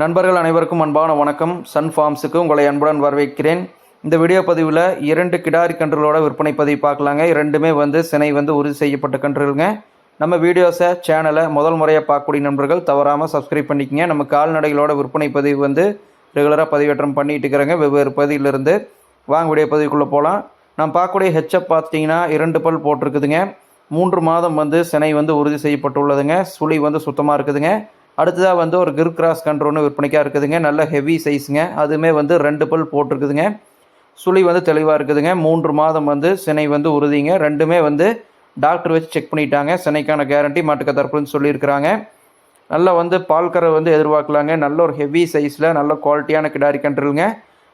நண்பர்கள் அனைவருக்கும் அன்பான வணக்கம். சன் ஃபார்ம்ஸுக்கு உங்களை அன்புடன் வரவேற்கிறேன். இந்த வீடியோ பதிவில் இரண்டு கிடாரி கன்றுகளோட விற்பனை பதிவு பார்க்கலாங்க. இரண்டுமே வந்து சினை வந்து உறுதி செய்யப்பட்ட கன்றுகளுங்க. நம்ம வீடியோஸை சேனலை முதல் முறையாக பார்க்கக்கூடிய நண்பர்கள் தவறாமல் சப்ஸ்கிரைப் பண்ணிக்கங்க. நம்ம கால்நடைகளோட விற்பனை பதிவு வந்து ரெகுலராக பதிவேற்றம் பண்ணிகிட்டு இருக்கிறேங்க. வெவ்வேறு பதிவிலிருந்து. வாங்க வீடியோ பதிவுக்குள்ளே போகலாம் நான் பார்க்கக்கூடிய ஹெச்எப் பார்த்தீங்கன்னா இரண்டு பல் போட்டிருக்குதுங்க. மூன்று மாதம் வந்து சினை வந்து உறுதி செய்யப்பட்டுள்ளதுங்க. சுழி வந்து சுத்தமாக இருக்குதுங்க. அடுத்ததாக வந்து ஒரு கிர் கிராஸ் கன்று ஒன்று விற்பனைக்காக இருக்குதுங்க. நல்ல ஹெவி சைஸுங்க அதுவுமே வந்து ரெண்டு பல் போட்டிருக்குதுங்க. சுழி வந்து தெளிவாக இருக்குதுங்க. மூன்று மாதம் வந்து சினை வந்து உறுதிங்க. ரெண்டுமே வந்து டாக்டர் வச்சு செக் பண்ணிட்டாங்க. சினைக்கான கேரண்டி மாட்டுக்க தரப்புன்னு சொல்லியிருக்கிறாங்க. நல்லா வந்து பால்கரை வந்து எதிர்பார்க்கலாங்க. நல்ல ஒரு ஹெவி சைஸில் நல்ல குவாலிட்டியான கிடாரி கன்றுங்க.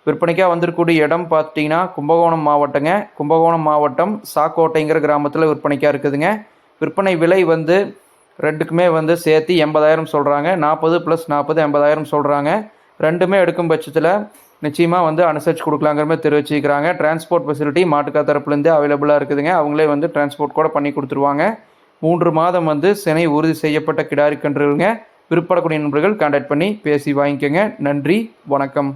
விற்பனைக்காக வந்திருக்கக்கூடிய இடம் பார்த்தீங்கன்னா கும்பகோணம் மாவட்டங்க. கும்பகோணம் மாவட்டம் சாக்கோட்டைங்கிற கிராமத்தில் விற்பனைக்காக இருக்குதுங்க. விற்பனை விலை வந்து ரெண்டுக்குமே வந்து சேர்த்து எண்பதாயிரம் சொல்கிறாங்க நாற்பது ப்ளஸ் நாற்பது எண்பதாயிரம் சொல்கிறாங்க ரெண்டுமே எடுக்கும் பட்சத்தில் நிச்சயமாக வந்து அனுசரித்து கொடுக்கலாங்கிற மாதிரி தெரிவிச்சிருக்கிறாங்க. டிரான்ஸ்போர்ட் ஃபெசிலிட்டி மாட்டுக்கா தரப்புலேருந்து அவைலபிளாக இருக்குதுங்க. அவங்களே வந்து டிரான்ஸ்போர்ட் கூட பண்ணி கொடுத்துருவாங்க. மூன்று மாதம் வந்து சினை உறுதி செய்யப்பட்ட கிடாரி கன்றுகளுங்க. விருப்பப்படக்கூடிய நண்பர்கள் கான்டாக்ட் பண்ணி பேசி வாங்கிக்கோங்க. நன்றி வணக்கம்.